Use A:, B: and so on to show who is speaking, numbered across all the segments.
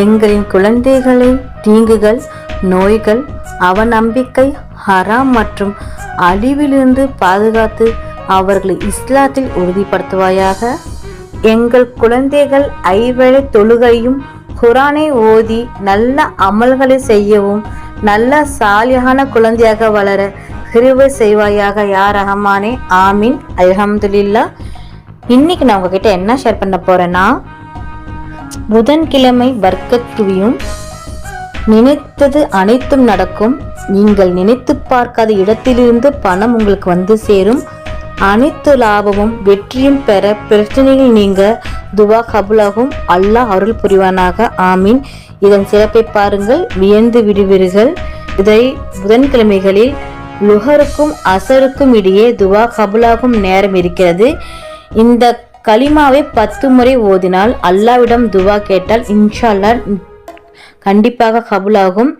A: எங்களின் குழந்தைகளை தீங்குகள் நோய்கள் அவநம்பிக்கை ஹராம் மற்றும் அழிவிலிருந்து பாதுகாத்து அவர்களை இஸ்லாத்தில் உறுதிப்படுத்துவாயாக. எங்கள் குழந்தைகள் ஐவழை தொழுகையும் குரானை ஓதி நல்ல அமல்களை செய்யவும் நல்ல சாலியான குழந்தையாக வளர கிருவை செய்வாயாக. யா ரஹமானே ஆமீன். அல்ஹம்துலில்லா. இன்னைக்கு நான் உங்ககிட்ட என்ன ஷேர் பண்ண போறேன்னா புதன்கிழமை வர்க்க குவியும் நினைத்தது அனைத்தும் நடக்கும். நீங்கள் நினைத்து பார்க்காத இடத்திலிருந்து பணம் உங்களுக்கு வந்து சேரும். அனைத்து லாபமும் வெற்றியும் பெற பிரச்சனைகள் நீங்க துவா கபுலாகும். அல்லாஹ் அருள் புரிவானாக. ஆமீன். இதன் சிறப்பை பாருங்கள். வியந்து விடுவீர்கள். இதை புதன்கிழமைகளில் லுஹருக்கும் அசருக்கும் இடையே துவா கபுலாகும் நேரம் இருக்கிறது. இந்த கலிமாவை பத்து முறை ஓதினால் அல்லாவிடம் துவா கேட்டால் இன்ஷா அல்லாஹ் கண்டிப்பாக கபுலாகும்.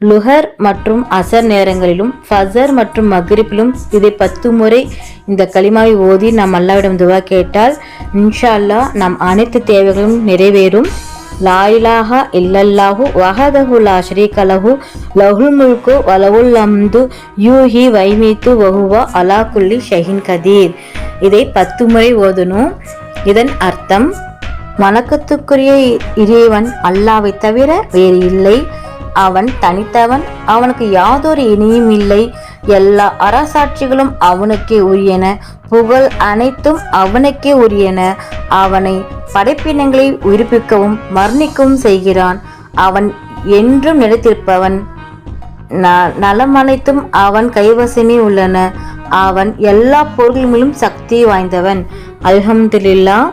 A: லுஹர் மற்றும் அசர் நேரங்களிலும் ஃபசர் மற்றும் மக்ரிப்பிலும் இதை பத்து முறை இந்த களிமாவை ஓதி நாம் அல்லாவிடம் துவா கேட்டால் இன்ஷா அல்லாஹ் நம் அனைத்து தேவைகளும் நிறைவேறும். லாயிலாஹா இல்லல்லாஹு வஹதகுலா லா ஷரீகலஹு லஹுல் முல்கு வலவுல் அம்து யூஹி வைமீத்து வகுவா அலா குல்லி ஷஹின் கதீர் இதை பத்து முறை ஓதணும். இதன் அர்த்தம் வணக்கத்துக்குரிய இறைவன் அல்லாவை தவிர வேறு இல்லை. அவன் தனித்தவன் அவனுக்கு யாதொரு இனியும் இல்லை. எல்லா அரசாட்சிகளும் அவனுக்கே உரியன. புகழ் அனைத்தும் அவனுக்கே உரியன. அவனை படைப்பினங்களை உயிர்ப்பிக்கவும் மரணிக்கவும் செய்கிறான். அவன் என்றும் நிலைத்திருப்பவன். ந- நலம் அனைத்தும் அவன் கைவசமே உள்ளன. அவன் எல்லா பொருள்களிலும் சக்தி வாய்ந்தவன். அல்ஹம்துல்லா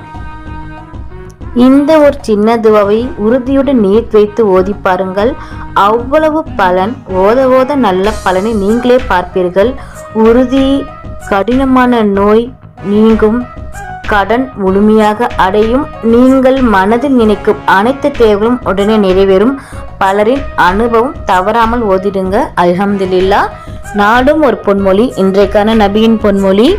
A: இந்த ஒரு சின்ன துவாவை உறுதியுடன் நீர் வைத்து ஓதி பாருங்கள். அவ்வளவு பலன் ஓத ஓத நல்ல பலனை நீங்களே பார்ப்பீர்கள். உறுதி கடினமான நோய் நீங்கும். கடன் முழுமையாக அடையும் நீங்கள் மனதில் நினைக்கும் அனைத்து தேவைகளும் உடனே நிறைவேறும். பலரின் அனுபவம் தவறாமல் ஓதிடுங்க. அல்ஹம்துலில்லா. நாடும் ஒரு பொன்மொழி. இன்றைக்கான நபியின் பொன்மொழி.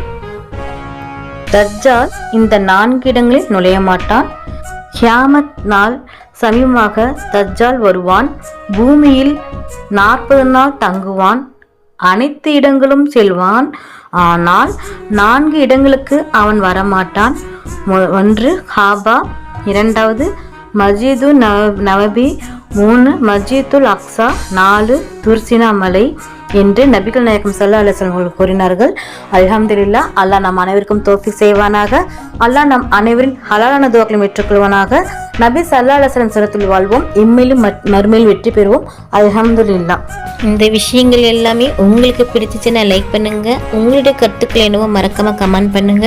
A: தர்ஜால் இந்த நான்கு இடங்களில் நுழைய மாட்டான். ஹியாமத் நாள் சமீபமாக தர்ஜால் வருவான். பூமியில் நாற்பது நாள் தங்குவான். அனைத்து இடங்களும் செல்வான். ஆனால் நான்கு இடங்களுக்கு அவன் வரமாட்டான். ஒன்று ஹாபா இரண்டாவது மஸ்ஜிது நவ நவபி மூணு மஜீதுல் அக்ஸா நாலு துர்சினா மலை என்று நபிகள் நாயகம் சல்லா அலுவலம் கூறினார்கள். அலமதுல்லா அல்லாஹ் நம் அனைவருக்கும் தோஃபி செய்வானாக. அல்லாஹ் நம் அனைவரின் ஹலாலான துவாக்களையும் ஏற்றுக்கொள்வானாக. நபி சல்லா அலுவலம் சிறத்தில் வாழ்வோம். இம்மையிலும் மறுமையில் மறுமையிலும் வெற்றி பெறுவோம். அலமதுல்லா
B: இந்த விஷயங்கள் எல்லாமே உங்களுக்கு பிடிச்சிச்சுன்னா லைக் பண்ணுங்க. உங்களுடைய கருத்துக்கள் என்னவோ மறக்காம கமெண்ட் பண்ணுங்க.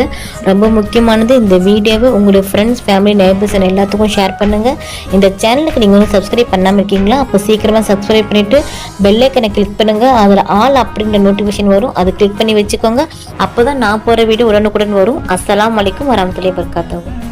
B: ரொம்ப முக்கியமானது இந்த வீடியோவை உங்களுடைய ஃப்ரெண்ட்ஸ் ஃபேமிலி நைபர்ஸ் எல்லாத்துக்கும் ஷேர் பண்ணுங்க. இந்த சேனலுக்கு நீங்கள் வந்து சப்ஸ்கிரைப் பண்ணாமல் இருக்கீங்களா? அப்போ சீக்கிரமாக சப்ஸ்கிரைப் பண்ணிட்டு பெல்லைக்கனை கிளிக் பண்ணுங்க. அதில் ஆல் அப்படிங்கிற நோட்டிஃபிகேஷன் வரும். அதை கிளிக் பண்ணி வச்சுக்கோங்க. அப்போ தான் நான் போகிற வீடியோ உடனுக்குடன் வரும். அஸ்லாம் வலைக்கும் வரமத்துலேயே பர்காத்தவும்